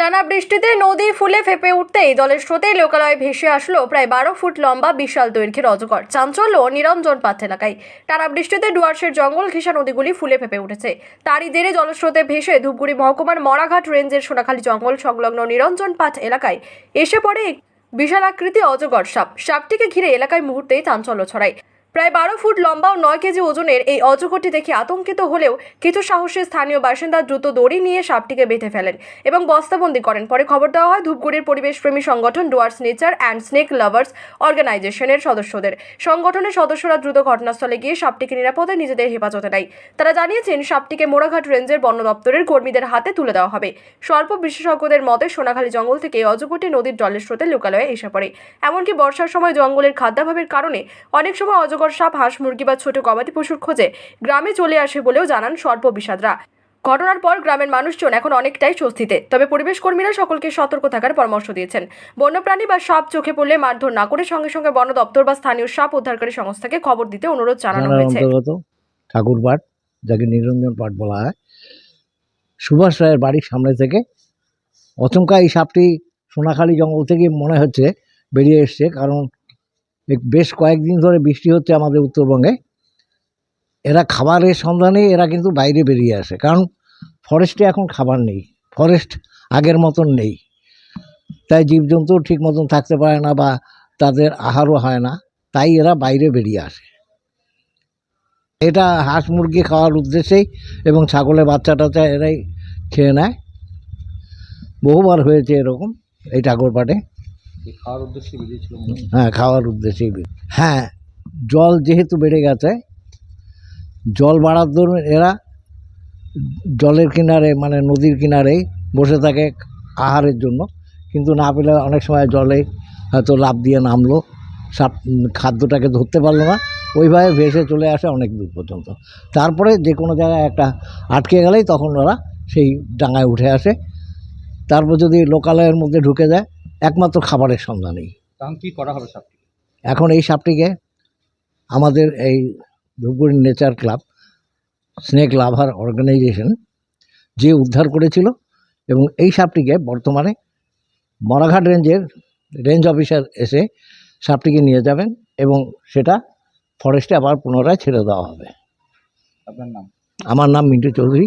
টানা বৃষ্টিতে নদী ফুলে ফেপে উঠতেই জলের স্রোতে লোকালয়ে ভেসে আসলো প্রায় বারো ফুট লম্বা বিশাল দৈর্ঘ্যের অজগর। চাঞ্চল্য নিরঞ্জন পাথ এলাকায়। টানা বৃষ্টিতে ডুয়ার্সের জঙ্গল ঘেঁষা নদীগুলি ফুলে ফেপে উঠেছে। তারই জেরে জলস্রোতে ভেসে ধূপগুড়ি মহকুমার মরাঘাট রেঞ্জের সোনাখালী জঙ্গল সংলগ্ন নিরঞ্জন পাথ এলাকায় এসে পড়ে বিশাল আকৃতি অজগর সাপ। সাপটিকে ঘিরে এলাকায় মুহূর্তেই চাঞ্চল্য ছড়ায়। প্রায় বারো ফুট লম্বা ও নয় কেজি ওজনের এই অজগরটি দেখে আতঙ্কিত হলেও কিছু সাহসী স্থানীয় বাসিন্দা দ্রুত দড়ি নিয়ে সাপটিকে বেঁধে ফেলেন এবং বস্তাবন্দি করেন। পরে খবর দেওয়া হয়, ধূপগুড়ির পরিবেশপ্রেমী সংগঠন Dooars nature and snake lovers অর্গানাইজেশনের সদস্যদের। সংগঠনের সদস্যরা দ্রুত ঘটনাস্থলে গিয়ে সাপটিকে নিরাপদে নিজেদের হেফাজতে নেয়। তারা জানিয়েছেন, সাপটিকে মোড়াঘাট রেঞ্জের বন দপ্তরের কর্মীদের হাতে তুলে দেওয়া হবে। স্বল্প বিশেষজ্ঞদের মতে, সোনাখালী জঙ্গল থেকে অজগরটি নদীর জলের স্রোতে লোকালয়ে এসে পড়ে। এমনকি বর্ষার সময় জঙ্গলের খাদ্যাভাবের কারণে অনেক সময় সাপ হাঁস মুরগি বা ছোট গবাদি পশুর খোঁজে গ্রামে চলে আসে বলেও জানান সর্প বিষাদরা ঘটনার পর গ্রামের মানুষজন এখন অনেকটাই স্বস্তিতে। তবে পরিবেশ কর্মীরা সকলকে সতর্ক থাকার পরামর্শ দিয়েছেন। বন্যপ্রাণী বা সাপ চোখে পড়লে মারধর না করে সঙ্গে সঙ্গে বন দপ্তর বা স্থানীয় সাপ উদ্ধারকারী সংস্থাকে খবর দিতে অনুরোধ জানানো হয়েছে। অন্তর্গত ঠাকুর পাট যাকে নিরঞ্জন পাট বলা হয় সুভাষ রায়ের বাড়ির সামনে থেকে অচমকা এই সাপটি সোনাখালী জঙ্গল থেকে মনে হচ্ছে বেরিয়ে এসছে। কারণ বেশ কয়েকদিন ধরে বৃষ্টি হচ্ছে আমাদের উত্তরবঙ্গে। এরা খাবারের সন্ধানে এরা কিন্তু বাইরে বেরিয়ে আসে, কারণ ফরেস্টে এখন খাবার নেই ফরেস্ট আগের মতন নেই। তাই জীবজন্তু ঠিক মতন থাকতে পারে না বা তাদের আহারও হয় না, তাই এরা বাইরে বেরিয়ে আসে। এটা হাঁস মুরগি খাওয়ার উদ্দেশ্যেই এবং ছাগলের বাচ্চা টাচ্চা এরাই খেয়ে নেয়। বহুবার হয়েছে এরকম এই ঠাকুরপাটে। হ্যাঁ খাওয়ার উদ্দেশ্যেই হ্যাঁ জল যেহেতু বেড়ে গেছে, জল বাড়ার দরুন এরা জলের কিনারে মানে নদীর কিনারেই বসে থাকে আহারের জন্য। কিন্তু না পেলে অনেক সময় জলে হয়তো লাফ দিয়ে নামলো, সাপ খাদ্যটাকে ধরতে পারল না। ওইভাবে ভেসে চলে আসে অনেক দূর পর্যন্ত। তারপরে যে কোনো জায়গায় একটা আটকে গেলেই তখন ওরা সেই ডাঙায় উঠে আসে। তারপর যদি লোকালয়ের মধ্যে ঢুকে যায় একমাত্র খাবারের সন্ধানেই। তখন কি করা হবে সাপটি এখন এই সাপটিকে আমাদের এই Dhupguri nature club snake lover organization যে উদ্ধার করেছিল এবং এই সাপটিকে বর্তমানে মরাঘাট রেঞ্জের রেঞ্জ অফিসার এসে সাপটিকে নিয়ে যাবেন এবং সেটা ফরেস্টে আবার পুনরায় ছেড়ে দেওয়া হবে। আপনার নাম? আমার নাম মিন্টু চৌধুরী।